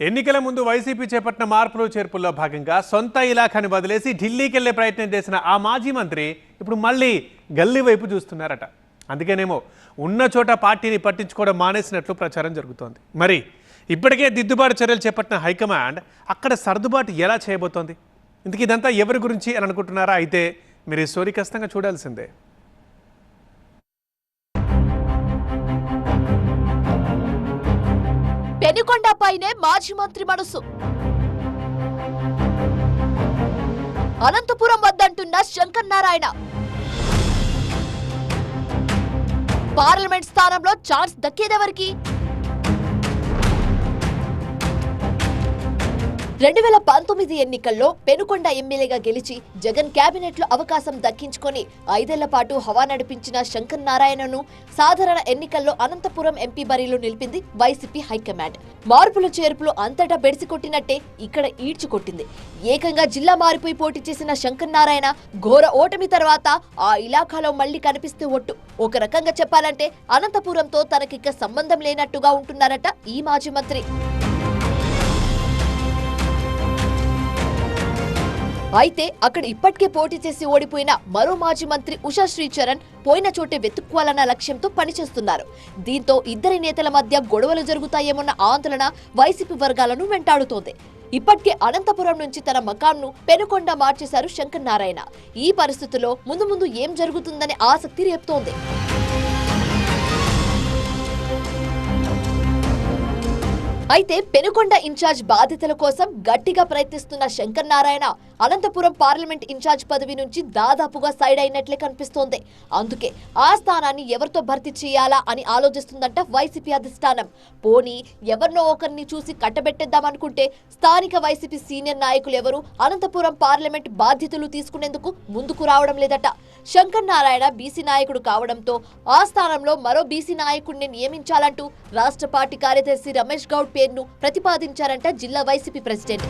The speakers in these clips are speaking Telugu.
ఎన్నికల ముందు వైసీపీ చేపట్టిన మార్పులు చేర్పుల్లో భాగంగా సొంత ఇలాఖాని వదిలేసి ఢిల్లీకి వెళ్ళే ప్రయత్నం చేసిన ఆ మాజీ మంత్రి ఇప్పుడు మళ్ళీ గల్లీ వైపు చూస్తున్నారట. అందుకేనేమో ఉన్న చోట పార్టీని పట్టించుకోవడం మానేసినట్లు ప్రచారం జరుగుతోంది. మరి ఇప్పటికే దిద్దుబాటు చర్యలు చేపట్టిన హైకమాండ్ అక్కడ సర్దుబాటు ఎలా చేయబోతోంది? ఇందుకు ఇదంతా ఎవరి గురించి అని అనుకుంటున్నారా? అయితే మీరు ఈ స్టోరీ ఖచ్చితంగా చూడాల్సిందే. పెనుకొండపైనే మాజీ మంత్రి మనసు. అనంతపురం వద్దంటున్న శంకర్ నారాయణ పార్లమెంట్ స్థానంలో ఛాన్స్ దక్కేదెవరికి? రెండు వేల పంతొమ్మిది ఎన్నికల్లో పెనుకొండ ఎమ్మెల్యేగా గెలిచి జగన్ కేబినెట్లో అవకాశం దక్కించుకొని ఐదేళ్ళ పాటు హవా నడిపించిన శంకర్ నారాయణను సాధారణ ఎన్నికల్లో అనంతపురం ఎంపీ బరిలో నిలిపింది వైసీపీ హైకమాండ్. మార్పులు చేర్పులు అంతటా బెడిసి కొట్టినట్టే ఇక్కడ ఈడ్చి కొట్టింది ఏకంగా జిల్లా మారిపోయి పోటీ చేసిన శంకర్ నారాయణ ఘోర ఓటమి తర్వాత ఆ ఇలాఖాలో మళ్ళీ కనిపిస్తే ఒట్టు. ఒక రకంగా చెప్పాలంటే అనంతపురంతో తనకిక సంబంధం లేనట్టుగా ఉంటున్నారట ఈ మాజీ మంత్రి. అయితే అక్కడ ఇప్పటికే పోటీ చేసి ఓడిపోయిన మరో మాజీ మంత్రి ఉషా శ్రీచరణ్ పోయిన చోటే వెతుక్కోవాలన్న లక్ష్యంతో పనిచేస్తున్నారు. దీంతో ఇద్దరి నేతల మధ్య గొడవలు జరుగుతాయేమన్న ఆందోళన వైసీపీ వర్గాలను వెంటాడుతోంది. ఇప్పటికే అనంతపురం నుంచి తన మకాంను పెనుకొండ మార్చేశారు శంకర్ నారాయణ. ఈ పరిస్థితుల్లో ముందు ముందు ఏం జరుగుతుందనే ఆసక్తి రేపుతోంది. అయితే పెనుకొండ ఇన్ఛార్జ్ బాధ్యతల కోసం గట్టిగా ప్రయత్నిస్తున్న Shankar Narayana Anantapuram parliament in charge పదవి నుంచి దాదాపుగా సైడ్ అయినట్లే కనిపిస్తోంది. అందుకే ఆ స్థానాన్ని ఎవరితో భర్తీ చేయాలా అని ఆలోచిస్తుందంట వైసీపీ అధిష్టానం. పోనీ ఎవరినో ఒకరిని చూసి కట్టబెట్టేద్దామనుకుంటే స్థానిక వైసీపీ సీనియర్ నాయకులు ఎవరు? అనంతపురం పార్లమెంట్ బాధ్యతలు తీసుకునేందుకు ముందుకు రావడం లేదట. శంకర్ నారాయణ బీసీ నాయకుడు కావడంతో ఆ స్థానంలో మరో బీసీ నాయకుడిని నియమించాలంటూ రాష్ట్ర పార్టీ కార్యదర్శి రమేష్ గౌడ్ పేరును ప్రతిపాదించారంట జిల్లా వైసీపీ ప్రెసిడెంట్.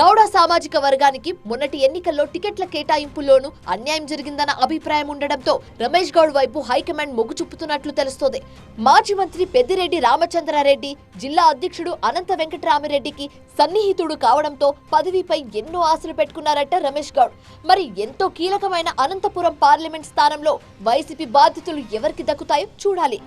గౌడ సామాజిక వర్గానికి మొన్నటి ఎన్నికల్లో టికెట్ల కేటాయింపులోనూ అన్యాయం జరిగిందన్న అభిప్రాయం ఉండడంతో రమేష్ గౌడ్ వైపు హైకమాండ్ మొగ్గు చూపుతున్నట్లు తెలుస్తోంది. మాజీ మంత్రి పెద్దిరెడ్డి రామచంద్రారెడ్డి జిల్లా అధ్యక్షుడు అనంత వెంకటరామిరెడ్డికి సన్నిహితుడు కావడంతో పదవిపై ఎన్నో ఆశలు పెట్టుకున్నారట రమేష్ గౌడ్. మరి ఎంతో కీలకమైన అనంతపురం పార్లమెంట్ స్థానంలో వైసీపీ బాధ్యతలు ఎవరికి దక్కుతాయో చూడాలి.